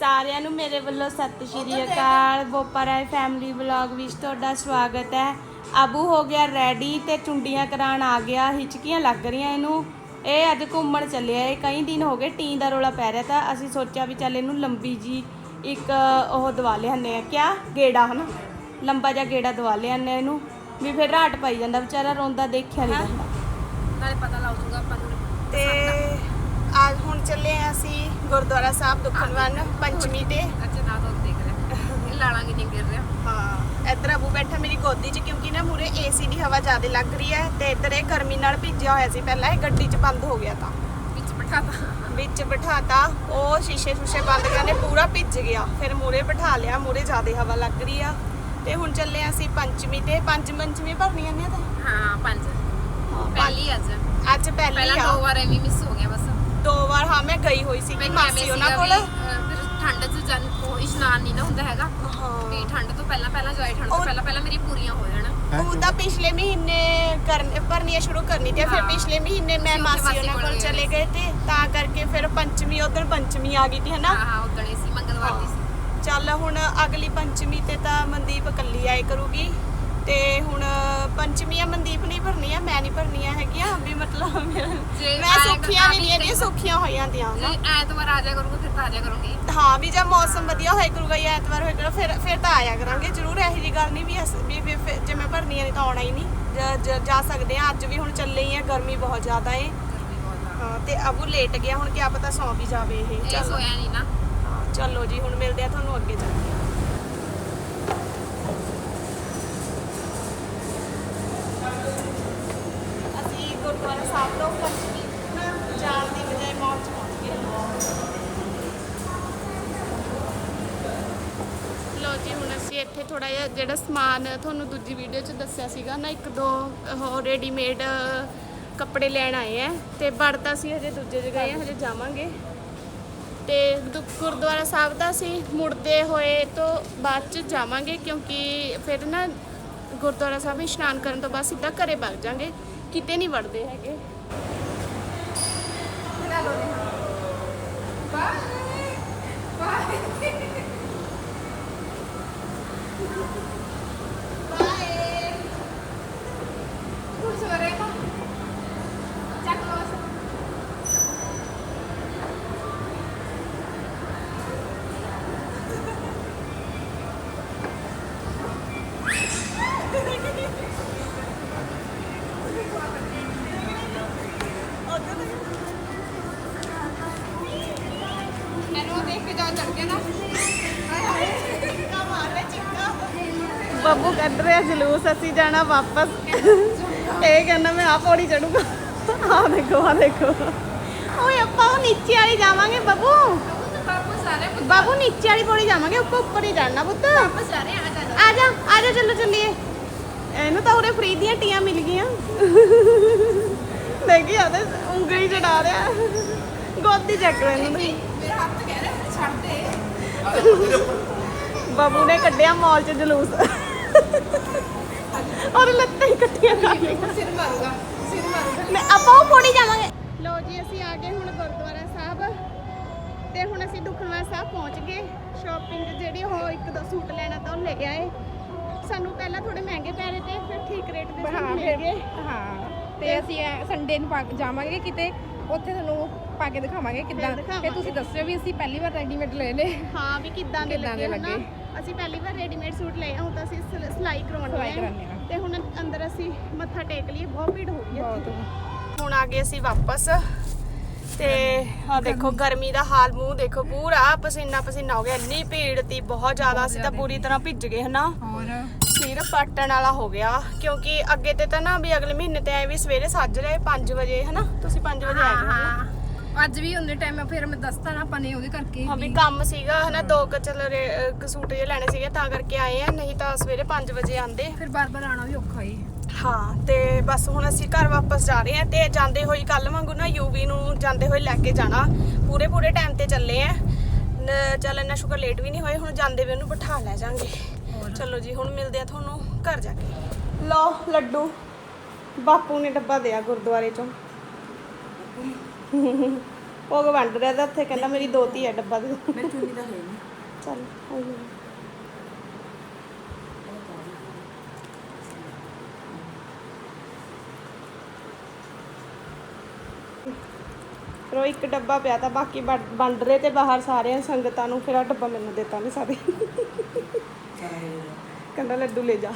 ਸਾਰਿਆਂ ਨੂੰ ਮੇਰੇ ਵੱਲੋਂ ਸਤਿ ਸ਼੍ਰੀ ਅਕਾਲ। ਬੋਪਰਾਏ ਫੈਮਿਲੀ ਵਲੌਗ ਵਿੱਚ ਤੁਹਾਡਾ ਸਵਾਗਤ ਹੈ। ਆਬੂ ਹੋ ਗਿਆ ਰੈਡੀ ਤੇ ਚੁੰਡੀਆਂ ਕਰਾਉਣ ਆ ਗਿਆ। ਹਿਚਕੀਆਂ ਲੱਗ ਰਹੀਆਂ ਇਹਨੂੰ। ਇਹ ਅੱਜ ਘੁੰਮਣ ਚੱਲਿਆ। ਇਹ ਕਈ ਦਿਨ ਹੋ ਗਏ ਟੀ ਦਾ ਰੋਲਾ ਪੈ ਰਿਹਾ ਤਾਂ ਅਸੀਂ ਸੋਚਿਆ ਵੀ ਚੱਲ ਇਹਨੂੰ ਲੰਬੀ ਜੀ ਇੱਕ ਉਹ ਦਵਾ ਲਿਆਨੇ ਆ ਕਿਆ? ਗੇੜਾ ਹਨਾ? ਲੰਬਾ ਜਿਹਾ ਗੇੜਾ ਦਵਾ ਲਿਆਨੇ ਆ ਇਹਨੂੰ। ਵੀ ਫਿਰ ਰਾਟ ਪਾਈ ਜਾਂਦਾ। ਵਿਚਾਰਾ ਰੋਂਦਾ ਦੇਖਿਆ ਨਹੀਂ ਜਾਂਦਾ। ਨਾਲੇ ਪਤਾ ਲੱਗ ਜੂਗਾ ਆਪਾਂ ਨੂੰ। ਤੇ ਅੱਜ ਹੁਣ ਚੱਲੇ ਆ ਅਸੀਂ ਗੁਰਦੁਆਰਾ ਸਾਹਿਬ ਦੁਖਨਵਨ ਪੰਚਮੀ ਤੇ। ਅੱਛਾ ਨਾ ਤਾਂ ਦੇਖ ਰਿਹਾ ਇਹ ਲਾਲਾਂ ਕੀ ਨਹੀਂ ਗਿਰ ਰਿਹਾ। ਹਾਂ ਇੱਧਰ ਅਬੂ ਬੈਠਾ ਮੇਰੀ ਗੋਦੀ 'ਚ ਕਿਉਂਕਿ ਨਾ ਮੂਰੇ ਏਸੀ ਦੀ ਹਵਾ ਜ਼ਿਆਦਾ ਲੱਗ ਰਹੀ ਹੈ ਤੇ ਇੱਧਰ ਇਹ ਗਰਮੀ ਨਾਲ ਭਿੱਜਿਆ ਹੋਇਆ ਸੀ ਪਹਿਲਾਂ ਇਹ ਗੱਡੀ 'ਚ ਬੰਦ ਹੋ ਗਿਆ ਤਾਂ। ਵਿੱਚ ਬਿਠਾਤਾ ਵਿੱਚ ਬਿਠਾਤਾ ਉਹ ਸ਼ੀਸ਼ੇ ਸ਼ੂਸ਼ੇ ਬੰਦ ਕਰਨੇ ਪੂਰਾ ਭਿੱਜ ਗਿਆ। ਫਿਰ ਮੂਰੇ ਬਿਠਾ ਲਿਆ ਮੂਰੇ ਜ਼ਿਆਦਾ ਹਵਾ ਲੱਗ ਰਹੀ ਆ। ਤੇ ਹੁਣ ਚੱਲੇ ਆ ਅਸੀਂ ਪੰਚਮੀ ਤੇ। ਪੰਜ ਪੰਚਮੀ ਭਰਨੀਆਂ ਨੇ ਤਾਂ? ਹਾਂ ਪੰਜ। ਪਹਿਲੀ ਅੱਜ। ਅੱਜ ਪਹਿਲੀ ਪਹਿਲਾਂ ਆ। ਦੋ ਵਾਰ ਐਵੇਂ ਮਿਸ ਹੋ ਗਿਆ ਬਸ। ਦੋ ਵਾਰ ਹਾਂ ਮੈਂ ਗਈ ਹੋਈ ਸੀ ਮੈਨੂੰ ਮਾਸੀ ਉਹਨਾਂ ਕੋਲ। ਫਿਰ ਠੰਡ 'ਚ ਜਨ ਉਹ ਇਸ਼ਨਾਨ ਨਹੀਂ ਨਾ ਹੁੰਦਾ ਹੈਗਾ। ਹਾਂ। ਵੀ ਠੰਡ ਤੋਂ ਪਹਿਲਾਂ ਪਹਿਲਾਂ ਜਾਏ ਠੰਡ ਤੋਂ ਪਹਿਲਾਂ ਪਹਿਲਾਂ ਮੇਰੀ ਪੂਰੀਆਂ ਹੋ ਜਾਣ। ਉਹ ਤਾਂ ਪਿਛਲੇ ਮਹੀਨੇ ਕਰਨ ਭਰਨੀਆਂ ਸ਼ੁਰੂ ਕਰਨੀ ਤੇ ਫਿਰ। ਪਿਛਲੇ ਮਹੀਨੇ ਮੈਂ ਮਾਸੀ ਉਹਨਾਂ ਕੋਲ ਕੋਲ ਗਏ ਚਲੇ ਸੀ। ਗਏ ਤੇ ਤਾਂ ਕਰਕੇ ਫਿਰ ਪੰਚਮੀ ਉਧਰ ਪੰਚਮੀ ਆ ਗਈ ਤੀ ਹਨਾ? ਹਾਂ ਹਾਂ ਉਦਣੇ ਸੀ ਮੰਗਲਵਾਰ ਦੀ ਸੀ। ਚੱਲ ਹੁਣ ਅਗਲੀ ਪੰਚਮੀ ਤੇ ਤਾਂ ਮਨਦੀਪ ਇਕੱਲੀ ਆਏ ਕਰੂਗੀ। ਤੇ ਹੁਣ ਪੰਚਮੀ ਆ ਮਨਦੀਪ ਨਹੀਂ ਭਰਨੀ ਆ ਮੈਂ ਨਹੀਂ ਭਰਨੀਆਂ ਹੈਗੀਆਂ ਵੀ ਮਤਲਬ ਜੇ ਮੈਂ ਸੁੱਖੀਆਂ ਵੀ ਨਹੀਂ ਹੈਗੀਆਂ ਸੁੱਖੀਆਂ ਹੋਈਆਂ ਦੀਆਂ ਜੇ ਨਾ ਐਤਵਾਰ ਆ ਜਾ ਕਰੂੰਗਾ ਫਿਰ ਤਾਂ ਆ ਜਾ ਕਰੂੰਗੀ। ਹਾਂ ਵੀ ਜੇ ਮੌਸਮ ਵਧੀਆ ਹੋਏ ਕਰੂਗਾ ਜਾਂ ਐਤਵਾਰ ਹੋਏ ਕਰੂਗਾ ਫਿਰ ਫਿਰ ਤਾਂ ਆਇਆ ਕਰਾਂਗੇ। ਜ਼ਰੂਰ ਇਹੋ ਜੀ ਗੱਲ ਨਹੀਂ ਵੀ ਅਸ- ਵੀ ਵੀ ਫਿਰ ਜੇ ਮੈਂ ਭਰਨੀਆਂ ਨਹੀਂ ਤਾਂ ਆਉਣਾ ਹੀ ਨਹੀਂ। ਜ- ਜ- ਜਾ ਸਕਦੇ ਆ ਅੱਜ ਵੀ ਹੁਣ ਚੱਲੇ ਹੀ ਆ ਗਰਮੀ ਬਹੁਤ ਜ਼ਿਆਦਾ ਏ। ਗਰਮੀ ਬਹੁਤ ਆ ਹਾਂ ਤੇ ਅਬੂ ਲੇਟ ਗਿਆ ਹੁਣ ਕੀ ਪਤਾ ਸੌਂ ਵੀ ਜਾਵੇ ਇਹ। ਇਹ ਚੱਲ। ਸੋਇਆ ਨਹੀਂ ਨਾ। ਹਾਂ, ਚਲੋ ਜੀ ਹੁਣ ਮਿਲਦੇ ਆ ਤੁਹਾਨੂੰ ਅੱਗੇ ਜਾ ਕੇ ਅਸੀਂ ਗੁਰਦੁਆਰਾ ਸਾਹਿਬ ਤੋਂ ਪੰਚਮੀ ਜਾਣ ਦੀ ਬਜਾਏ ਮੌਲ ਚ ਪਹੁੰਚ ਗਏ ਲੋ ਜੀ, ਹੁਣ ਅਸੀਂ ਇੱਥੇ ਥੋੜਾ ਜਿਹਾ ਜਿਹੜਾ ਸਮਾਨ ਤੁਹਾਨੂੰ ਦੂਜੀ ਵੀਡੀਓ 'ਚ ਦੱਸਿਆ ਸੀਗਾ ਨਾ, ਇੱਕ ਦੋ ਉਹ ਰੈਡੀਮੇਡ ਕੱਪੜੇ ਲੈਣ ਆਏ ਆ। ਤੇ ਵੜਤਾ ਸੀ ਹਜੇ ਦੂਜੇ ਜਗ੍ਹਾ ਆ, ਹਜੇ ਜਾਵਾਂਗੇ। ਤੇ ਦੁ- ਗੁਰਦੁਆਰਾ ਸਾਹਿਬ ਦਾ ਅਸੀਂ ਮੁੜਦੇ ਹੋਏ ਤੋਂ ਬਾਅਦ ਚ ਜਾਵਾਂਗੇ, ਕਿਉਂਕਿ ਫਿਰ ਨਾ ਗੁਰਦੁਆਰਾ ਸਾਹਿਬ ਇਸ਼ਨਾਨ ਕਰਨ ਤੋਂ ਬਾਅਦ ਸਿੱਧਾ ਘਰੇ ਵਗ ਜਾਾਂਗੇ। ਕਿਤੇ ਨਹੀਂ ਵੜਦੇ ਹੈਗੇ। ਕੁਝ ਬੱਬੂ ਕੱਢ ਰਿਹਾ ਜਲੂਸ ਅਸੀਂ ਜਾਣਾ ਵਾਪਸ। ਇਹ ਕਹਿੰਦਾ ਮੈਂ ਆ ਪੌੜੀ ਚੜੂਗਾ ਆ ਦੇਖੋ ਆ ਦੇਖੋ। ਓਏ ਆਪਾਂ ਉਹ ਨੀਚੇ ਵਾਲੀ ਜਾਵਾਂਗੇ ਬੱਬੂ। ਆ ਬਾਬੂ ਨੀਚੇ ਵਾਲੀ ਪੌੜੀ ਜਾਵਾਂਗੇ ਉੱਪਰ ਉੱਪਰ ਹੀ ਚੜਨਾ ਪੁੱਤ। ਵਾਪਸ ਆ ਰਹੇ ਆ ਜਾ ਆ ਜਾ ਆ ਚੱਲੋ ਚੱਲੀਏ। ਇਹਨੂੰ ਤਾਂ ਉਰੇ ਫ੍ਰੀ ਦੀਆਂ ਟੀਆਂ ਮਿਲ ਗਈਆਂ। ਦੇਖੀ ਆਦੇ ਉਂਗਲੀ ਚੜਾ ਰਿਹਾ। ਗੋਦੀ ਚੱਕ ਲੈ ਇਹਨੂੰ। ਬਾਬੂ ਨੇ ਕੱਢਿਆ ਮਾਲ ਚ ਜਲੂਸ। ਔਰ ਲੱਤਾਂ ਹੀ ਇਕੱਠੀਆਂ ਕਰ ਲਈਆਂ। ਸਿਰ ਮਾਰੂਗਾ ਸਿਰ ਮਾਰੂਗਾ ਮੈਂ ਆਪਾਂ ਉਹ ਪੌੜੀ ਜਾਵਾਂਗੇ। ਲੋ ਜੀ ਅਸੀਂ ਆ ਗਏ ਹੁਣ ਗੁਰਦੁਆਰਾ ਸਾਹਿਬ। ਤੇ ਹੁਣ ਅਸੀਂ ਦੁਖਨਵਾ ਸਾਹਿਬ ਪਹੁੰਚ ਗਏ। ਸ਼ਾਪਿੰਗ ਜਿਹੜੀ ਉਹ ਇੱਕ ਦੋ ਸੂਟ ਲੈਣਾ ਤਾਂ ਉਹ ਲੈ ਆਏ। ਸਾਨੂੰ ਪਹਿਲਾਂ ਥੋੜੇ ਮਹਿੰਗੇ ਪੈ ਰਹੇ ਤੇ ਫਿਰ ਠੀਕ ਰੇਟ ਤੇ ਸਾਨੂੰ ਮਿਲ ਗਏ। ਹਾਂ। ਤੇ ਅਸੀਂ ਸੰਡੇ ਨੂੰ ਪਾ ਕੇ ਜਾਵਾਂਗੇ ਕਿਤੇ ਉੱਥੇ ਤੁਹਾਨੂੰ ਪਾ ਕੇ ਦਿਖਾਵਾਂਗੇ ਕਿੱਦਾਂ। ਤੇ ਤੁਸੀਂ ਦੱਸਿਓ ਵੀ ਅਸੀਂ ਪਹਿਲੀ ਵਾਰ ਰੈਡੀਮੇਡ ਲਏ ਨੇ। ਹਾਂ ਵੀ ਕਿੱਦਾਂ ਦੇ ਲੱਗੇ ਹਨਾ। ਅਸੀਂ ਪਹਿਲੀ ਵਾਰ ਰੈਡੀਮੇਡ ਸੂਟ ਲਏ ਹੁਣ ਤਾਂ ਅਸੀਂ ਸਿਲ- ਸਿਲਾਈ ਕਰਾਉਂਦੇ ਆ। ਤੇ ਹੁਣ ਅੰਦਰ ਅਸੀਂ ਮੱਥਾ ਟੇਕ ਲਈਏ ਬਹੁਤ ਭੀੜ ਹੋ ਗਈ ਹੈ ਹੁਣ ਆ ਗਏ ਅਸੀਂ ਵਾਪਸ। ਤੇ ਆ ਦੇਖੋ ਗਰਮੀ ਦਾ ਹਾਲ ਮੂੰਹ ਦੇਖੋ ਪੂਰਾ ਪਸੀਨਾ ਪਸੀਨਾ ਹੋ ਗਿਆ ਇੰਨੀ ਭੀੜ ਤੀ ਬਹੁਤ ਜ਼ਿਆਦਾ ਅਸੀਂ ਤਾਂ ਪੂਰੀ ਤਰ੍ਹਾਂ ਭਿੱਜ ਗਏ ਹਨਾ? ਹੋਰ? ਸਿਰ ਪਾਟਣ ਵਾਲਾ ਹੋ ਗਿਆ ਕਿਉਂਕਿ ਅੱਗੇ ਤੇ ਤਾਂ ਨਾ ਵੀ ਅਗਲੇ ਮਹੀਨੇ ਤੇ ਆਏ ਵੀ ਸਵੇਰੇ ਸੱਜ ਰਹੇ 5 ਵਜੇ ਹਨਾ? ਤੁਸੀਂ 5 ਵਜੇ ਆਏ ਹੋ ਅੱਜ ਵੀ ਉਹਨੇ ਟਾਈਮ ਫਿਰ ਮੈਂ ਦੱਸਤਾ ਨਾ ਆਪਾਂ ਨੇ ਉਹਦੇ ਕਰਕੇ ਹਾਂ ਵੀ ਕੰਮ ਸੀਗਾ ਹਨਾ ਦੋ ਕੁ ਚੱਲ ਰੇ- ਅਹ ਸੂਟ ਜੇ ਲੈਣੇ ਸੀਗੇ ਤਾਂ ਕਰਕੇ ਆਏ ਆ ਨਹੀਂ ਤਾਂ ਸਵੇਰੇ 5 ਵਜੇ ਆਂਦੇ ਫਿਰ ਬਾਰ-ਬਾਰ ਆਣਾ ਵੀ ਔਖਾ ਹੀ ਹਾਂ ਤੇ ਬਸ ਹੁਣ ਅਸੀਂ ਘਰ ਵਾਪਸ ਜਾ ਰਹੇ ਹਾਂ ਤੇ ਜਾਂਦੇ ਹੋਈ ਕੱਲ ਵਾਂਗੂ ਨਾ ਯੂਵੀ ਨੂੰ ਜਾਂਦੇ ਹੋਏ ਲੈ ਕੇ ਜਾਣਾ। ਪੂਰੇ ਪੂਰੇ ਟਾਈਮ ਤੇ ਚੱਲੇ ਆ। ਚੱਲ ਇੰਨਾ ਸ਼ੁਕਰ ਲੇਟ ਵੀ ਨਹੀਂ ਹੋਏ ਹੁਣ ਜਾਂਦੇ ਵੀ ਉਹਨੂੰ ਬਿਠਾ ਲੈ ਜਾਾਂਗੇ। ਚਲੋ ਜੀ ਹੁਣ ਮਿਲਦੇ ਆ ਤੁਹਾਨੂੰ ਘਰ ਜਾ ਕੇ। ਲਓ ਲੱਡੂ। ਬਾਪੂ ਨੇ ਡੱਬਾ ਦਿਆ ਗੁਰਦੁਆਰੇ ਚੋਂ। ਭੋਗ ਵੰਡ ਰਿਹਾ ਤਾਂ ਉੱਥੇ ਕਹਿੰਦਾ ਮੇਰੀ ਦੋਤੀ ਹੈ ਡੱਬਾ ਦੇ। ਮੈਂ ਚੁੰਨੀ ਤਾਂ ਹੈ ਨਹੀਂ ਚੱਲ ਹੋ ਗਿਆ ਰੋ ਇੱਕ ਡੱਬਾ ਪਿਆ ਤਾਂ ਬਾਕੀ ਵੰਡ- ਵੰਡ ਰਹੇ ਤੇ ਬਾਹਰ ਸਾਰਿਆਂ ਸੰਗਤਾਂ ਨੂੰ ਫਿਰ ਆ ਡੱਬਾ ਮੈਨੂੰ ਦਿੱਤਾ ਨਹੀਂ ਸਾਰੇ। ਕਹਿੰਦਾ ਲੱਡੂ ਲੈ ਜਾ।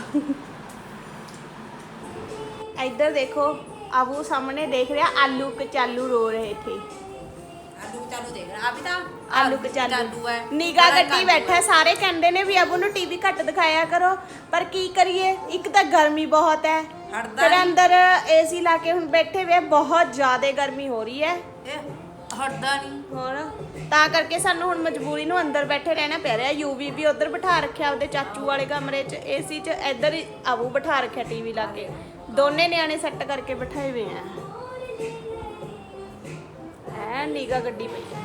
ਇੱਧਰ ਦੇਖੋ ਆਬੂ ਸਾਹਮਣੇ ਦੇਖ ਰਿਹਾ ਆਲੂ ਕਚਾਲੂ ਰੋ ਰਹੇ ਥੇ ਆਲੂ ਚਾਲੂ ਦੇਖ ਰਿਹਾ। ਅਭੀ ਤਾਂ ਆਲੂ ਕਚਾਲੂ। ਹੈ। ਨਿਗਾ ਗੱਡੀ ਬੈਠਾ ਸਾਰੇ ਕਹਿੰਦੇ ਨੇ ਵੀ ਅਬੂ ਨੂੰ ਟੀਵੀ ਘੱਟ ਦਿਖਾਇਆ ਕਰੋ ਪਰ ਕੀ ਕਰੀਏ? ਇੱਕ ਤਾਂ ਗਰਮੀ ਬਹੁਤ ਹੈ। ਹਟਦਾ ਫਿਰ ਨਹੀਂ। ਅੰਦਰ ਏਸੀ ਲਾ ਕੇ ਹੁਣ ਬੈਠੇ ਵੇ ਬਹੁਤ ਜ਼ਿਆਦਾ ਗਰਮੀ ਹੋ ਰਹੀ ਹੈ। ਇਹ ਹਟਦਾ ਨਹੀਂ। ਹੋਰ? ਤਾਂ ਕਰਕੇ ਸਾਨੂੰ ਹੁਣ ਮਜਬੂਰੀ ਨੂੰ ਅੰਦਰ ਬੈਠੇ ਰਹਿਣਾ ਪੈ ਰਿਹਾ। ਯੂਵੀ ਵੀ ਉਧਰ ਬਿਠਾ ਰੱਖਿਆ ਉਹਦੇ ਚਾਚੂ ਵਾਲੇ ਕਮਰੇ 'ਚ ਏਸੀ 'ਚ, ਇੱਧਰ ਹੀ ਆਬੂ ਬਿਠਾ ਰੱਖਿਆ ਟੀਵੀ ਲਾ ਕੇ। ਦੋਨੇ ਨਿਆਣੇ ਸੈੱਟ ਕਰਕੇ ਬਿਠਾਏ ਹੋਏ ਆ। ਐ ਨਿਗਾ ਗੱਡੀ ਪਈ। ਹੈ।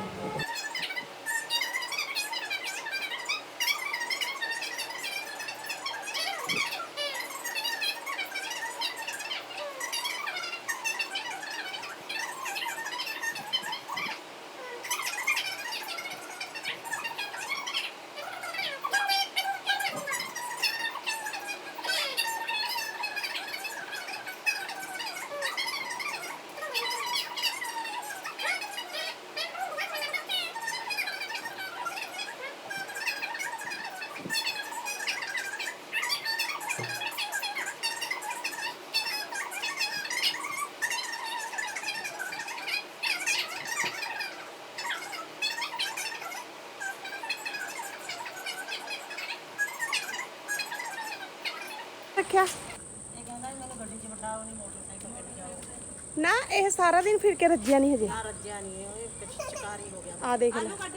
ਰੱਖਿਆ। ਇਹ ਕਹਿੰਦਾ ਮੈਨੂੰ ਗੱਡੀ 'ਚ ਬਿਠਾਓ ਨਹੀਂ ਮੋਟਰਸਾਈਕਲ ਗੱਡੀ ਜਾਓ ਨਾ ਇਹ ਸਾਰਾ ਦਿਨ ਫਿਰ ਕੇ ਰੱਜਿਆ ਨਹੀਂ ਹਜੇ। ਆ ਰੱਜਿਆ ਨਹੀਂ ਇਹ ਪਿੱਛੇ ਚਕਾਰੀ ਹੋ ਗਿਆ। ਆ ਦੇਖ ਲੈ। ਕੱਢ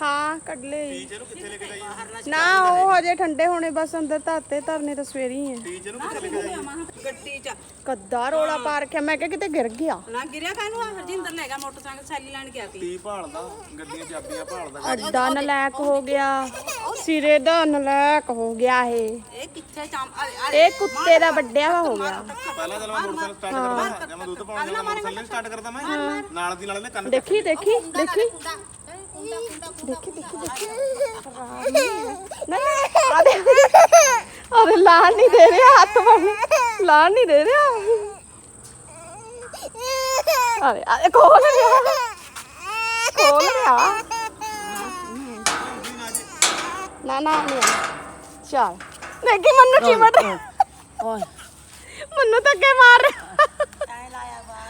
ਹਾਂ ਕੱਢ ਲਏ। ਨਾ ਉਹ ਹਜੇ ਠੰਡੇ ਹੋਣੇ ਬਸ ਅੰਦਰ ਧਰਤੇ ਧਰਨੇ ਤਾਂ ਸਵੇਰੇ ਹੀ ਹੈ। ਗੱਡੀ 'ਚ। ਕੱਦਾ ਰੋਲਾ ਪਾ ਰੱਖਿਆ ਮੈਂ ਕਿਹਾ ਕਿਤੇ ਗਿਰ ਗਿਆ। ਨਾ ਗਿਰਿਆ ਕਾਹਨੂੰ ਆ? ਹਰਜਿੰਦਰ ਲੈ ਗਿਆ ਮੋਟਰਸਾਈਕਲ ਸੈਲੀ ਲੈਣ ਗਿਆ ਸੀ। ਟੀ ਭਾਲਦਾ ਗੱਡੀਆਂ ਚਾਬੀਆਂ ਭਾਲਦਾ। ਅੱਡਾ ਨਲਾਇਕ ਹੋ ਗਿਆ। ਸਿਰੇ ਦਾ ਨਲਾਇਕ ਹੋ ਗਿਆ ਇਹ। ਇਹ ਕਿੱਥੇ ਚਾਮ ਇਹ ਕੁੱਤੇ ਦਾ ਵੱਡਿਆ ਵਾ ਹੋ ਗਿਆ ਪਹਿਲਾਂ ਚੱਲ ਮੈਂ ਮੋਟਰਸਾਈਕਲ ਸਟਾਰਟ ਕਰਦਾ ਜਦ ਮੈਂ ਦੁੱਧ ਪਾਉਣ ਜਾਣਾ ਮੋਟਰਸਾਈਕਲ ਸਟਾਰਟ ਕਰਦਾ ਮੈਂ ਨਾਲ ਦੀ ਨਾਲ ਨੇ ਕੰਨ ਦੇਖੀ ਦੇਖੀ ਦੇਖੀ। ਦੇਖੀ ਦੇਖੀ ਦੇਖੀ। ਨਾ ਆ ਦੇ ਅਰੇ ਲਾਣ ਨਹੀਂ ਦੇ ਰਿਹਾ ਹੱਥ ਫੜ ਲਾਣ ਨਹੀਂ ਦੇ ਰਿਹਾ। ਅਰੇ ਅਰੇ ਖੋਲ ਰਿਹਾ ਖੋਲ ਰਿਹਾ ਨਾ ਨਾ ਨਹੀਂ ਚਲ। ਦੇਖੀ ਮੰਨੂ ਚਿਮਟ ਓਏ ਮੰਨੂ ਤਾਂ ਕੇ ਮਾਰ ਰਿਹਾ। ਲਾਇਆ ਬਾਹਰ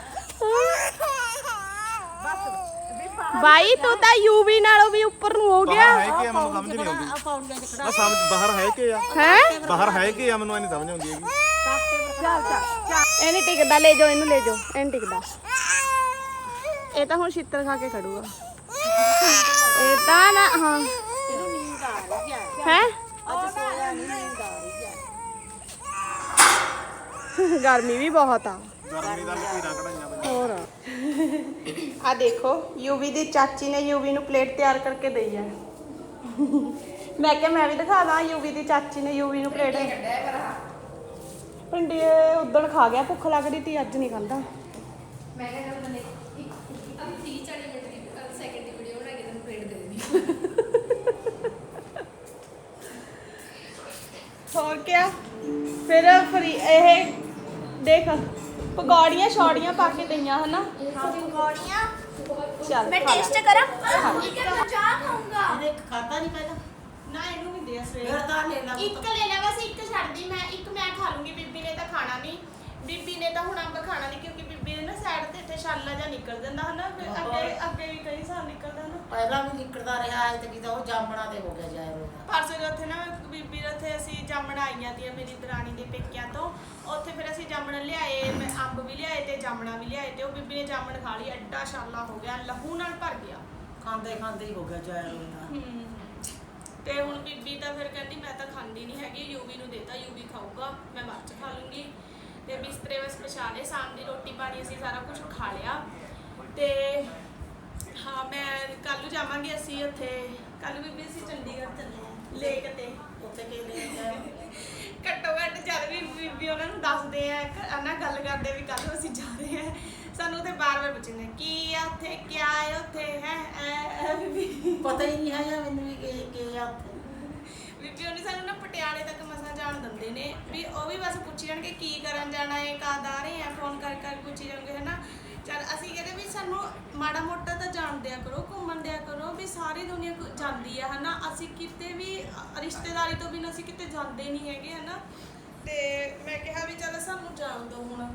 ਬਾਈ ਤੂੰ ਤਾਂ ਯੂਵੀ ਨਾਲੋਂ ਵੀ ਉੱਪਰ ਨੂੰ ਹੋ ਗਿਆ। ਹੈ ਕਿ ਆ ਮੈਨੂੰ ਸਮਝ ਨਹੀਂ ਆਉਂਦੀ। ਆ ਪੌੜੀਆਂ 'ਚ ਖੜਾ ਮੈਂ ਸਮਝ ਬਾਹਰ ਹੈ ਕਿ ਆ? ਹੈ? ਬਾਹਰ ਹੈ ਕਿ ਆ ਮੈਨੂੰ ਇਹ ਨਹੀਂ ਸਮਝ ਆਉਂਦੀ ਹੈਗੀ। ਚੱਲ ਚੱਲ ਇਹ ਨਹੀਂ ਟਿਕਦਾ ਲੈ ਜਾਓ ਇਹਨੂੰ ਲੈ ਜਾਓ ਇਹ ਨਹੀਂ ਟਿਕਦਾ। ਇਹ ਤਾਂ ਹੁਣ ਛਿੱਤਰ ਖਾ ਕੇ ਖੜੂਗਾ। ਇਹ ਤਾਂ ਨਾ ਹਾਂ। ਇਹਨੂੰ ਨੀਂਦ ਆ ਰਹੀ ਹੈ ਹੈ? ਅੱਜ ਸੋਇਆ ਨਹੀਂ ਨੀਂਦ ਆ ਰਹੀ ਹੈ ਗਰਮੀ ਵੀ ਬਹੁਤ ਆ। ਗਰਮੀ ਦਾ ਕੀੜਾ ਕਢਾਈਆਂ ਪਈਆਂ। ਹੋਰ? ਆ ਦੇਖੋ ਯੂਵੀ ਦੀ ਚਾਚੀ ਨੇ ਯੂਵੀ ਨੂੰ ਪਲੇਟ ਤਿਆਰ ਕਰਕੇ ਦਈ ਹੈ ਮੈਂ ਕਿਹਾ ਮੈਂ ਵੀ ਦਿਖਾ ਦਾਂ ਯੂਵੀ ਦੀ ਚਾਚੀ ਨੇ ਯੂਵੀ ਨੂੰ ਪਲੇਟ। ਭਿੰਡੀ ਉਦੋਂ ਖਾ ਗਿਆ ਭੁੱਖ ਲੱਗਦੀ ਤੀ ਅੱਜ ਨਹੀਂ ਖਾਂਦਾ। ਮੈਂ ਕਹਿੰਦਾ ਉਹਨਾਂ ਨੇ ਇੱਕ ਅਭੀ 30 40 ਮਿੰਟ ਦੀ ਸੈਕਿੰਡ ਦੀ ਵੀਡੀਓ ਬਣਾ ਕੇ ਤੈਨੂੰ ਪਲੇਟ ਦੇ ਦੇਣੀ ਹੋਰ ਕਿਆ? ਫਿਰ ਫਰੀ ਇਹ ਦੇਖ ਪਕੌੜੀਆਂ ਛੌੜੀਆਂ ਪਾ ਕੇ ਦਈਆਂ ਹਨਾ? ਪਕੌੜੀਆਂ? ਚੱਲ ਮੈਂ ਖਾ ਲੈ। ਟੇਸਟ ਕਰਾਂ? ਇੱਕ ਮੈਂ ਚਾਹ ਖਾਊਂਗਾ। ਇਹਨੇ ਇੱਕ ਖਾਦਾ ਨਹੀਂ ਪਹਿਲਾਂ? ਨਾ ਇਹਨੂੰ ਵੀ ਦੇ ਸਵੇਰੇ ਫਿਰ ਤਾਂ ਲੈ ਲਾ ਇੱਕ ਲੈ ਲੈ ਬਸ ਇੱਕ ਛੱਡਦੀ ਮੈਂ ਇੱਕ ਮੈਂ ਖਾ ਲੂੰਗੀ ਬੀਬੀ ਨੇ ਤਾਂ ਖਾਣਾ ਨਹੀਂ ਬੀਬੀ ਨੇ ਤਾਂ ਹੁਣ ਅੰਬ ਖਾਣਾ ਨਹੀਂ ਕਿਉਂਕਿ ਬੀਬੀ ਛਾਲਾ ਜਾਂ ਨਿਕਲ ਜਾਂਦਾ ਹਨਾ ਫਿਰ ਅੱਗੇ ਅੱਗੇ ਵੀ ਕਈ ਸਾਲ ਨਿਕਲਦਾ ਨਾ ਪਹਿਲਾਂ ਵੀ ਨਿਕਲਦਾ ਰਿਹਾ ਤਾਂ ਉਹ ਜਾਮਣਾ ਤੇ ਹੋ ਗਿਆ ਜਾਏ ਰੋਣਾ ਪਰਸੋਂ ਉੱਥੇ ਨਾ ਬੀਬੀ ਦੇ ਉੱਥੇ ਅਸੀਂ ਜਾਮਣ ਆਈਆਂ ਦੀਆਂ ਮੇਰੀ ਦਰਾਣੀ ਦੇ ਪੇਕਿਆਂ ਤੋਂ ਉੱਥੇ ਫਿਰ ਅਸੀਂ ਜਾਮਣ ਲਿਆਏ ਮੈਂ ਅੰਬ ਵੀ ਲਿਆਏ ਤੇ ਜਾਮਣਾ ਵੀ ਲਿਆਏ ਤੇ ਉਹ ਬੀਬੀ ਨੇ ਜਾਮਣ ਖਾ ਲਈ ਐਡਾ ਛਾਲਾ ਹੋ ਗਿਆ ਲਹੂ ਨਾਲ ਭਰ ਗਿਆ। ਖਾਂਦੇ ਖਾਂਦੇ ਹੀ ਹੋ ਗਿਆ ਜਾਏ ਰੋਣਾ ਤੇ। ਹੁਣ ਬੀਬੀ ਤਾਂ ਫਿਰ ਕਹਿੰਦੀ ਮੈਂ ਤਾਂ ਖਾਂਦੀ ਨਹੀਂ ਹੈਗੀ ਯੂਵੀ ਨੂੰ ਦੇਤਾ ਯੂਵੀ ਖਾਊਗਾ ਮੈਂ ਬਾਅਦ ਚ ਖਾ ਲੂੰਗੀ। ਤੇ ਬਿਸਤਰੇ ਵਸ ਵਿਛਾ ਲਏ ਸ਼ਾਮ ਦੀ ਰੋਟੀ ਪਾਣੀ ਅਸੀਂ ਸਾਰਾ ਕੁਝ ਖਾ ਲਿਆ। ਤੇ ਹਾਂ ਮੈਂ ਕੱਲ ਨੂੰ ਜਾਵਾਂਗੇ ਅਸੀਂ ਉੱਥੇ। ਕੱਲ ਬੀਬੀ ਅਸੀਂ ਚੰਡੀਗੜ੍ਹ ਚੱਲੇ ਆ ਲੇਕ ਤੇ। ਉੱਥੇ ਕੀ ਲੈ ਕੇ ਘੱਟੋ ਘੱਟ ਜਦ ਵੀ ਬੀਬੀ ਉਹਨਾਂ ਨੂੰ ਦੱਸਦੇ ਆ ਨਾ ਗੱਲ ਕਰਦੇ ਵੀ ਕੱਲ ਅਸੀਂ ਜਾ ਰਹੇ ਆ ਸਾਨੂੰ ਤੇ ਬਾਰ-ਬਾਰ ਪੁੱਛਦੇ ਕੀ ਆ ਉੱਥੇ ਕੀ ਆ ਉੱਥੇ ਹੈ ਪਤਾ ਹੀ ਨਹੀਂ ਹੈ ਮੈਨੂੰ ਵੀ ਕਿ ਕਿ ਆ ਉੱਥੇ। ਬੀਬੀ ਉਹਨੇ ਸਾਨੂੰ ਨਾ ਪਟਿਆਲੇ ਤੱਕ ਜਾਣ ਦਿੰਦੇ ਨੇ ਵੀ ਉਹ ਵੀ ਬਸ ਪੁੱਛੀ ਜਾਣਗੇ ਕੀ ਕਰਨ ਜਾਣਾ ਹੈ ਕਦ ਆ ਰਹੇ ਆ ਫੋਨ ਕਰ ਕਰ ਪੁੱਛੀ ਜਾਣਗੇ ਹਨਾ? ਚਲ ਅਸੀਂ ਕਹਿੰਦੇ ਵੀ ਸਾਨੂੰ ਮਾੜਾ ਮੋਟਾ ਤਾਂ ਜਾਣ ਦਿਆ ਕਰੋ ਘੁੰਮਣ ਦਿਆ ਕਰੋ ਵੀ ਸਾਰੀ ਦੁਨੀਆ ਜਾਂਦੀ ਆ ਹਨਾ? ਅਸੀਂ ਕਿਤੇ ਵੀ ਰਿਸ਼ਤੇਦਾਰੀ ਤੋਂ ਬਿਨਾਂ ਅਸੀਂ ਕਿਤੇ ਜਾਂਦੇ ਨਹੀਂ ਹੈਗੇ ਹਨਾ? ਤੇ ਮੈਂ ਕਿਹਾ ਵੀ ਚਲ ਸਾਨੂੰ ਜਾਣ ਦਿਓ ਹੁਣ।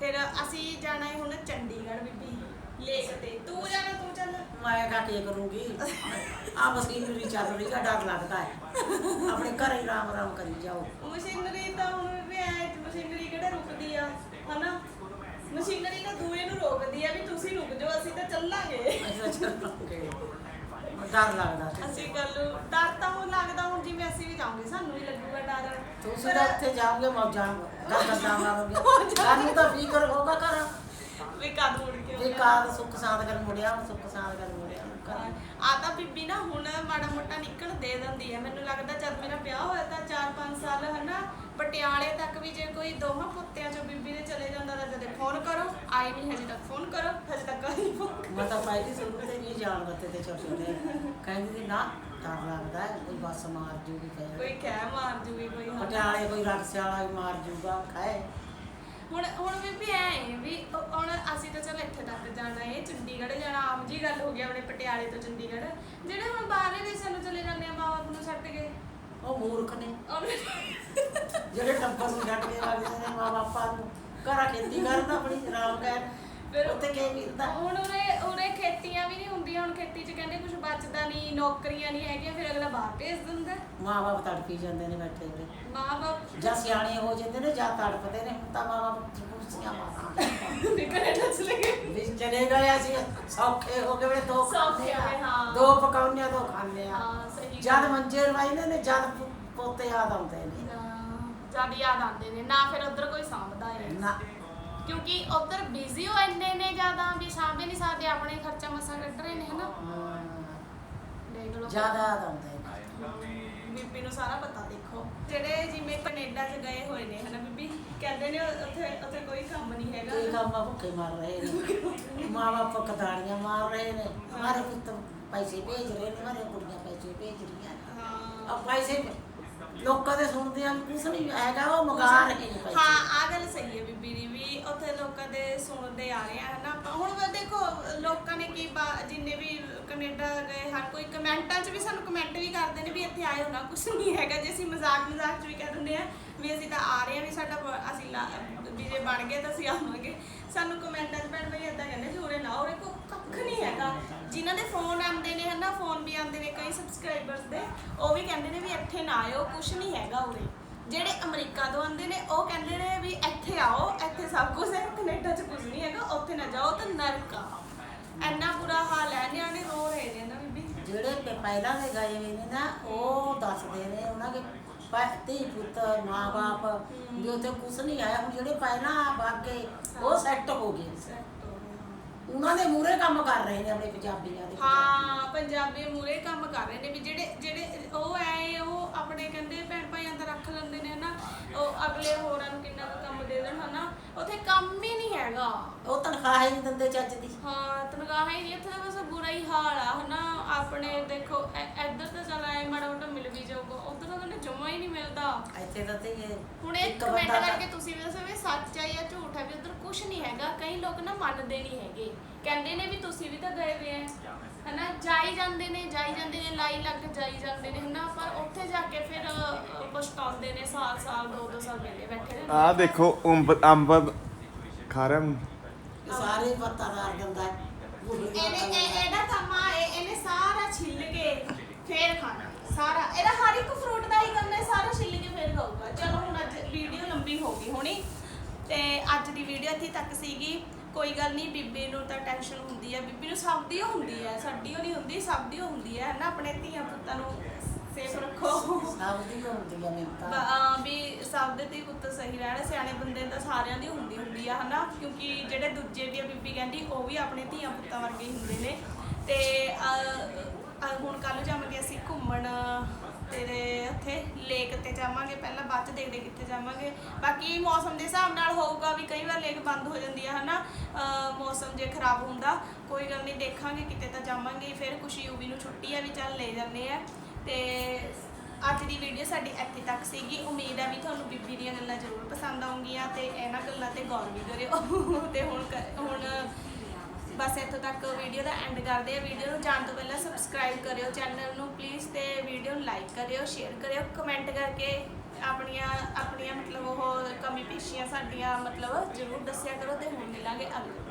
ਫਿਰ ਅਸੀਂ ਜਾਣਾ ਹੈ ਹੁਣ ਚੰਡੀਗੜ੍ਹ ਬੀਬੀ। ਲੇਕ ਤੇ ਤੂੰ ਜਾਣਾ ਤੂੰ ਚੱਲ। ਮੈਂ ਕਾ ਕੀ ਕਰੂੰਗੀ। ਆ ਮਸ਼ੀਨਰੀ ਚੱਲ ਰਹੀ ਆ ਡਰ ਲੱਗਦਾ ਹੈ। ਆਪਣੇ ਘਰੇ ਹੀ ਰਾਮ ਰਾਮ ਕਰੀ ਜਾਓ। ਮਸ਼ੀਨਰੀ ਤਾਂ ਹੁਣ ਵੀ ਐ ਮਸ਼ੀਨਰੀ ਕਿਹੜਾ ਰੁਕਦੀ ਆ ਹਨਾ? ਮਸ਼ੀਨਰੀ ਤਾਂ ਦੂਏ ਨੂੰ ਰੋਕਦੀ ਆ ਵੀ ਤੁਸੀਂ ਰੁਕ ਜਾਓ ਅਸੀਂ ਤਾਂ ਚੱਲਾਂਗੇ। ਤਾਂ ਚੱਲਾਂਗੇ ਡਰ ਲੱਗਦਾ ਤੇ। ਅਸੀਂ ਗੱਲ ਡਰ ਤਾਂ ਹੁਣ ਲੱਗਦਾ ਹੁਣ ਜਿਵੇਂ ਅਸੀਂ ਵੀ ਜਾਵਾਂਗੇ ਸਾਨੂੰ ਵੀ ਲੱਗੂਗਾ ਡਰ। ਤੁਸੀਂ ਤਾਂ ਉੱਥੇ ਜਾਓਗੇ ਮੌਜਾਂ ਕਰਦਾ ਮਾਰੋਗੇ ਸਾਨੂੰ ਤਾਂ ਫਿਕਰ ਹੋਗਾ ਕਰ ਵੀ ਕਦ ਮੁੜ ਕੇ ਵੀ ਕਾਰ ਸੁੱਖ ਸਾਧ ਕਰ ਮੁੜਿਆ ਹੁਣ ਸੁੱਖ ਸਾਧ ਕਰ ਮੁੜਿਆ। ਕਰ ਆ ਤਾਂ ਬੀਬੀ ਨਾ ਹੁਣ ਮਾੜਾ ਮੋਟਾ ਨਿਕਲ ਦੇ ਦਿੰਦੀ ਹੈ। ਮੈਨੂੰ ਲੱਗਦਾ ਜਦ ਮੇਰਾ ਵਿਆਹ ਹੋਇਆ ਤਾਂ 4-5 ਸਾਲ ਹਨਾ ਪਟਿਆਲੇ ਤੱਕ ਵੀ ਜੇ ਕੋਈ ਦੋਹਾਂ ਪੁੱਤਿਆਂ ਚੋਂ ਬੀਬੀ ਦੇ ਚਲੇ ਜਾਂਦਾ ਤਾਂ ਜਦੇ ਫੋਨ ਕਰੋ ਆਈ ਨਹੀਂ ਹਜੇ ਤੱਕ ਫੋਨ ਕਰੋ ਹਜੇ ਤੱਕ ਆਈ ਫੋਨ ਮੈਂ ਤਾਂ ਪਹਿਲੀ ਸ਼ੁਰੂ ਤੇ ਨਹੀਂ ਜਾਣ ਦਿੱਤੇ ਤੇ ਛੋਟੇ ਛੋਟੇ ਕਹਿੰਦੀ ਸੀ, ਨਾ ਡਰ ਲੱਗਦਾ ਹੈ, ਕੋਈ ਬੱਸ ਮਾਰ ਜੂਗੀ ਕੋਈ ਕਹੇ ਕਹਿ ਮਾਰ ਜੂਗੀ ਕੋਈ ਹਨਾ। ਪਟਿਆਲੇ ਕੋਈ ਰਕਸੇ ਵਾਲਾ ਵੀ ਮਾਰ ਜੂਗਾ ਖਾਏ ਹੁਣ ਹੁਣ ਵੀ ਵੀ ਐ ਵੀ ਉਹ- ਹੁਣ ਅਸੀਂ ਤਾਂ ਚਲ ਇੱਥੇ ਤੱਕ ਜਾਣਾ ਹੈ ਚੰਡੀਗੜ੍ਹ ਜਾਣਾ ਆਮ ਜੀ ਗੱਲ ਹੋ ਗਈ ਆਪਣੇ ਪਟਿਆਲੇ ਤੋਂ ਚੰਡੀਗੜ੍ਹ। ਜਿਹੜੇ ਹੁਣ ਬਾਹਰਲੇ ਦੇਸ਼ਾਂ ਨੂੰ ਚਲੇ ਜਾਂਦੇ ਆ ਮਾਂ ਨੂੰ ਛੱਡ ਕੇ? ਉਹ ਮੂਰਖ ਨੇ। ਉਹਨੇ- ਜਿਹੜੇ ਟੱਬਰ ਨੂੰ ਛੱਡ ਕੇ ਲੱਗਦੇ ਨੇ ਮਾਂ ਬਾਪਾਂ ਨੂੰ। ਘਰਾਂ ਖੇਤੀ ਕਰਨ ਆਪਣੀ ਆਰਾਮ ਕਰ ਫਿਰ- ਉੱਥੇ ਕੀ ਮਿਲਦਾ? ਹੁਣ ਉਰੇ ਉਰੇ ਖੇਤੀਆਂ ਵੀ ਨਹੀਂ ਹੁੰਦੀਆਂ ਹੁਣ ਖੇਤੀ 'ਚ ਕਹਿੰਦੇ ਕੁਝ ਬਚਦਾ ਨਹੀਂ ਨੌਕਰੀਆਂ ਨਹੀਂ ਹੈਗੀਆਂ ਫਿਰ ਅਗਲਾ ਬਾਹਰ ਭੇਜ ਦਿੰਦਾ। ਮਾਂ ਬਾਪ ਤੜਫੀ ਜਾਂਦੇ ਨੇ ਬੈਠੇ ਉਰੇ ਮਾਂ ਬਾਪ ਜਾਂ ਸਿਆਣੇ ਹੋ ਜਾਂਦੇ ਨੇ ਜਾਂ ਤੜਫਦੇ ਨੇ ਹੁਣ ਤਾਂ ਮਾਂ ਬਾਪ ਕੁਰਸੀਆਂ ਮਾਰਾਂ ਨਿਕਲੇ ਚਲੇ ਗਏ ਵੀ ਚਲੇ ਗਏ ਅਸੀਂ ਸੌਖੇ ਹੋ ਗਏ ਵੇ ਦੋ ਸੌਖੇ ਆ, ਹੋ ਗਏ, ਹਾਂ। ਦੋ ਪਕਾਉਣੇ ਦੋ ਖਾਂਦੇ ਆ। ਹਾਂ ਸਹੀ ਜਦ ਮੰਜੇ ਰਵਾਈਦੇ ਨੇ ਜਦ ਪੁ- ਪੋਤੇ ਯਾਦ ਆਉਂਦੇ ਨੇ। ਜਦ ਯਾਦ ਆਉਂਦੇ ਨੇ ਨਾ ਫਿਰ ਉਧਰ ਕੋਈ ਸਾਂਭਦਾ ਹੈ ਨਾ। ਕਿਉਂਕਿ ਉਧਰ ਬਿਜ਼ੀ ਹੋ ਇੰਨੇ ਨੇ ਜ਼ਿਆਦਾ ਵੀ ਸਾਂਭੇ ਨਹੀਂ ਸਕਦੇ ਆਪਣੇ ਖਰਚਾ ਮਸਾਂ ਕੱਢ ਰਹੇ ਨੇ ਹਨਾ? ਦੇਖ ਲਓ। ਜ਼ਿਆਦਾ ਆਉਂਦੇ ਨੇ ਬੀਬੀ ਨੂੰ ਸਾਰਾ ਪਤਾ ਦੇਖੋ। ਜਿਹੜੇ ਜਿਵੇਂ ਕੈਨੇਡਾ 'ਚ ਗਏ ਹੋਏ ਨੇ ਹਨਾ ਬੀਬੀ? ਕਹਿੰਦੇ ਨੇ ਉੱਥੇ ਉੱਥੇ ਕੋਈ ਕੰਮ ਨਹੀਂ ਕੋਈ ਹੈਗਾ ਕੰਮ ਆ ਭੁੱਖੇ ਮਰ ਰਹੇ ਨੇ। ਮਾਂ ਬਾਪ ਕਤਾੜੀਆਂ ਮਾਰ ਰਹੇ ਨੇ। ਮਾਰੇ ਪੁੱਤ ਪੈਸੇ ਭੇਜ ਰਹੇ ਨੇ ਮਾਰੇ ਕੁੜੀਆਂ ਪੈਸੇ ਭੇਜ ਰਹੀਆਂ ਨੇ। ਹਾਂ। ਆ ਪੈਸੇ ਲੋਕਾਂ ਦੇ ਸੁਣਦੇ ਆ ਕੁਛ ਨਹੀਂ ਹੈਗਾ ਉਹ ਮਗਾ ਰਹੇ ਨੇ ਹਾਂ ਆ ਗੱਲ ਸਹੀ ਹੈ ਬੀਬੀ ਦੀ ਵੀ ਉੱਥੇ ਲੋਕਾਂ ਦੇ ਸੁਣਦੇ ਆ ਰਹੇ ਆ ਹਨਾ? ਆਪਾਂ ਹੁਣ ਵੀ ਦੇਖੋ ਲੋਕਾਂ ਨੇ ਕੀ ਬਾ- ਜਿੰਨੇ ਵੀ ਕੈਨੇਡਾ ਗਏ ਹਰ ਕੋਈ ਕਮੈਂਟਾਂ 'ਚ ਵੀ ਸਾਨੂੰ ਕਮੈਂਟ ਵੀ ਕਰਦੇ ਨੇ ਵੀ ਇੱਥੇ ਆਏ ਹੋ ਨਾ ਕੁਝ ਨਹੀਂ ਹੈਗਾ ਜੇ ਅਸੀਂ ਮਜ਼ਾਕ ਮਜ਼ਾਕ 'ਚ ਵੀ ਕਹਿ ਦਿੰਦੇ ਆ ਵੀ ਅਸੀਂ ਤਾਂ ਆ ਰਹੇ ਆ ਵੀ ਸਾਡਾ ਬ- ਅਸੀਂ ਲਾ- ਵੀ ਜੇ ਬਣ ਗਏ ਤਾਂ ਅਸੀਂ ਆਵਾਂਗੇ। ਸਾਨੂੰ ਕਮੈਂਟਾਂ 'ਚ ਭੈਣ ਭਾਈ ਇਦਾਂ ਕਹਿੰਦੇ ਜੂਰੇ ਨਾ ਉਰੇ ਕੋ ਕੱਖ ਨਹੀਂ ਹੈਗਾ। ਜਿਨ੍ਹਾਂ ਦੇ ਫੋਨ ਆਉਂਦੇ ਨੇ ਹਨਾ ਫੋਨ ਵੀ ਆਉਂਦੇ ਨੇ ਕਈ ਸਬਸਕ੍ਰਾਈਬਰਸ ਦੇ। ਉਹ ਵੀ ਕਹਿੰਦੇ ਨੇ ਵੀ ਇੱਥੇ ਨਾ ਆਇਓ ਕੁਝ ਨਹੀਂ ਹੈਗਾ ਉਰੇ। ਜਿਹੜੇ ਅਮਰੀਕਾ ਤੋਂ ਆਉਂਦੇ ਨੇ ਉਹ ਕਹਿੰਦੇ ਨੇ ਵੀ ਇੱਥੇ ਆਓ ਇੱਥੇ ਸਭ ਕੁਝ ਹੈ ਕੈਨੇਡਾ 'ਚ ਕੁਝ ਨਹੀਂ ਹੈਗਾ ਉੱਥੇ ਨਾ ਜਾਓ ਤਾਂ ਨਰਕ ਆ ਇੰਨਾ ਬੁਰਾ ਹਾਲ ਹੈ ਨਿਆਣੇ ਰੋ ਰਹੇ ਨੇ ਨਾ ਬੀਬੀ। ਜਿਹੜੇ ਪ- ਪਹਿਲਾਂ ਦੇ ਗਏ ਹੋਏ ਨੇ ਨਾ ਉਹ ਦੱਸਦੇ ਨੇ ਉਹਨਾਂ ਦੇ ਪ- ਧੀ ਪੁੱਤ ਮਾਂ ਬਾਪ ਵੀ ਉੱਥੇ ਕੁਛ ਨਹੀਂ ਆਇਆ। ਹੁਣ ਜਿਹੜੇ ਪਹਿਲਾਂ ਬਾਗੇ ਉਹ ਸੈੱਟ ਹੋ ਗਏ। ਉਹਨਾਂ ਦੇ ਮੂਹਰੇ ਕੰਮ ਕਰ ਰਹੇ ਨੇ ਆਪਣੇ ਪੰਜਾਬੀਆਂ ਦੇ। ਹਾਂ ਪੰਜਾਬੀ ਮੂਰੇ ਕੰਮ ਕਰ ਰਹੇ ਨੇ ਵੀ ਜਿਹੜੇ ਜਿਹੜੇ ਉੱਥੇ ਕੰਮ ਹੀ ਨਹੀਂ ਹੈਗਾ। ਉਹ ਤਨਖਾਹ ਹੀ ਨਹੀਂ ਦਿੰਦੇ ਚੱਜ ਦੀ। ਹਾਂ ਤਨਖਾਹ ਹੀ ਨਹੀਂ ਇੱਥੇ ਤਾਂ ਬਸ ਬੁਰਾ ਹੀ ਹਾਲ ਆ ਹਨਾ? ਆਪਣੇ ਦੇਖੋ ਇੱਧਰ ਤਾਂ ਚੱਲ ਆਏ ਮਾੜਾ ਮੋਟਾ ਮਿਲ ਵੀ ਜਾਊਗਾ ਉੱਧਰ ਤਾਂ ਕਹਿੰਦੇ ਜਮਾ ਹੀ ਨਹੀਂ ਮਿਲਦਾ। ਇੱਥੇ ਤਾਂ ਤੇ ਇਹ ਹੁਣ ਇਹ ਇੱਕ ਕਮੈਂਟ ਬੰਦਾ ਤਾਂ- ਕਰਕੇ ਤੁਸੀਂ ਵੀ ਦੱਸੋ ਵੀ ਸੱਚ ਹੈ ਜਾਂ ਝੂਠ ਹੈ ਵੀ ਉਧਰ ਕੁਝ ਨਹੀਂ ਹੈਗਾ ਕਈ ਲੋਕ ਨਾ ਮੰਨਦੇ ਨਹੀਂ ਹੈਗੇ। ਕਹਿੰਦੇ ਨੇ ਵੀ ਤੁਸੀਂ ਵੀ ਤਾਂ ਗਏ ਵੇ ਆ ਹਨਾ ਜਾਈ ਜਾਂਦੇ ਨੇ ਜਾਈ ਜਾਂਦੇ ਨੇ ਲਾਈ ਲੱਗ ਜਾਈ ਜਾਂਦੇ ਨੇ ਹਨਾ ਪਰ ਉੱਥੇ ਜਾ ਕੇ ਫਿਰ ਅਹ, ਪਛਤਾਉਂਦੇ ਨੇ ਸਾਲ ਸਾਲ ਦੋ ਦੋ ਸਾਲ ਬੈਠੇ ਰਹਿੰਦੇ ਆ ਦੇਖੋ ਅੰਬ ਅੰਬ ਖਾ ਰਿਹਾ ਇਹ ਸਾਰੇ ਪੱਤਾਦਾਰ ਗੰਦਾ ਇਹਨੇ ਇਹ- ਇਹਦਾ ਕੰਮ ਆ ਇਹ- ਇਹਨੇ ਸਾਰਾ ਛਿੱਲ ਕੇ ਫੇਰ ਖਾਣਾ। ਸਾਰਾ ਇਹਦਾ ਹਰ ਇੱਕ ਫਰੂਟ ਦਾ ਹੀ ਕਰਨਾ ਹੈ ਸਾਰਾ ਛਿੱਲ ਕੇ ਫੇਰ ਖਾਊਗਾ। ਚਲੋ ਹੁਣ ਅੱਜ ਵੀਡੀਓ ਲੰਬੀ ਹੋ ਗਈ ਹੋਣੀ ਤੇ ਅੱਜ ਦੀ ਵੀਡੀਓ ਇੱਥੇ ਤੱਕ ਸੀਗੀ। ਕੋਈ ਗੱਲ ਨਹੀਂ ਬੀਬੀ ਨੂੰ ਤਾਂ ਟੈਨਸ਼ਨ ਹੁੰਦੀ ਹੈ ਬੀਬੀ ਨੂੰ ਸਭ ਦੀ ਓ ਹੁੰਦੀ ਹੈ ਸਾਡੀ ਓ ਨਹੀਂ ਹੁੰਦੀ ਸਭ ਦੀ ਓ ਹੁੰਦੀ ਹੈ ਨਾ? ਆਪਣੇ ਧੀਆਂ ਪੁੱਤਾਂ ਨੂੰ ਸੇਫ ਰੱਖੋ। ਸਭ ਦੀ ਹੁੰਦੀ ਆ ਬ- ਮਿੰਤਾ ਅਹ ਵੀ ਸਭ ਦੇ ਧੀ ਪੁੱਤ ਸਹੀ ਰਹਿਣ ਸਿਆਣੇ ਬੰਦੇ ਨੂੰ ਤਾਂ ਸਾਰਿਆਂ ਦੀ ਹੁੰਦੀ ਹੁੰਦੀ ਆ ਹਨਾ ਕਿਉਂਕਿ ਜਿਹੜੇ ਦੂਜੇ ਵੀ ਆ ਬੀਬੀ ਕਹਿੰਦੀ ਉਹ ਵੀ ਆਪਣੇ ਧੀਆਂ ਪੁੱਤਾਂ ਵਰਗੇ ਹੀ ਹੁੰਦੇ ਨੇ। ਤੇ ਅਹ, ਅਹ, ਹੁਣ ਕੱਲ ਜਾਵਾਂਗੇ ਅਸੀਂ ਘੁੰਮਣ ਤੇਰੇ ਉੱਥੇ ਲੇਕ ਤੇ ਜਾਵਾਂਗੇ ਪਹਿਲਾਂ ਬਾਅਦ ਚ ਦੇਖਦੇ ਕਿੱਥੇ ਜਾਵਾਂਗੇ। ਬਾਕੀ ਮੌਸਮ ਦੇ ਹਿਸਾਬ ਨਾਲ ਹੋਊਗਾ ਵੀ ਕਈ ਵਾਰ ਲੇਕ ਬੰਦ ਹੋ ਜਾਂਦੀ ਆ ਹਨਾ? ਅਹ, ਮੌਸਮ ਜੇ ਖਰਾਬ ਹੁੰਦਾ ਕੋਈ ਗੱਲ ਨਹੀਂ ਦੇਖਾਂਗੇ ਕਿਤੇ ਤਾਂ ਜਾਵਾਂਗੇ ਫਿਰ ਖੁਸ਼ੀ ਉਵੀ ਨੂੰ ਛੁੱਟੀ ਆ ਵੀ ਚੱਲ ਲੈ ਜਾਂਦੇ ਆ। ਤੇ ਅੱਜ ਦੀ ਵੀਡੀਓ ਸਾਡੀ ਇੱਥੇ ਤੱਕ ਸੀਗੀ। ਉਮੀਦ ਹੈ ਵੀ ਤੁਹਾਨੂੰ ਬੀਬੀ ਦੀਆਂ ਗੱਲਾਂ ਜ਼ਰੂਰ ਪਸੰਦ ਆਉਂਗੀਆਂ ਤੇ ਇਹਨਾਂ ਗੱਲਾਂ ਤੇ ਗੌਰ ਵੀ ਕਰਿਓ। ਤੇ ਹੁਣ ਕ- ਹੁਣ ਬਸ ਇੱਥੋਂ ਤੱਕ ਵੀਡੀਓ ਦਾ ਐਂਡ ਕਰਦੇ ਆ ਵੀਡੀਓ ਨੂੰ ਜਾਣ ਤੋਂ ਪਹਿਲਾਂ ਸਬਸਕ੍ਰਾਈਬ ਕਰਿਓ ਚੈਨਲ ਨੂੰ ਪਲੀਜ਼ ਤੇ ਵੀਡੀਓ ਨੂੰ ਲਾਈਕ ਕਰਿਓ ਸ਼ੇਅਰ ਕਰਿਓ ਕਮੈਂਟ ਕਰਕੇ ਆਪਣੀਆਂ ਆਪਣੀਆਂ ਮਤਲਬ ਉਹ ਕਮੀ ਪੇਸ਼ੀਆਂ ਸਾਡੀਆਂ ਮਤਲਬ ਜ਼ਰੂਰ ਦੱਸਿਆ ਕਰੋ ਤੇ ਹੁਣ ਮਿਲਾਂਗੇ ਅਗਲੇ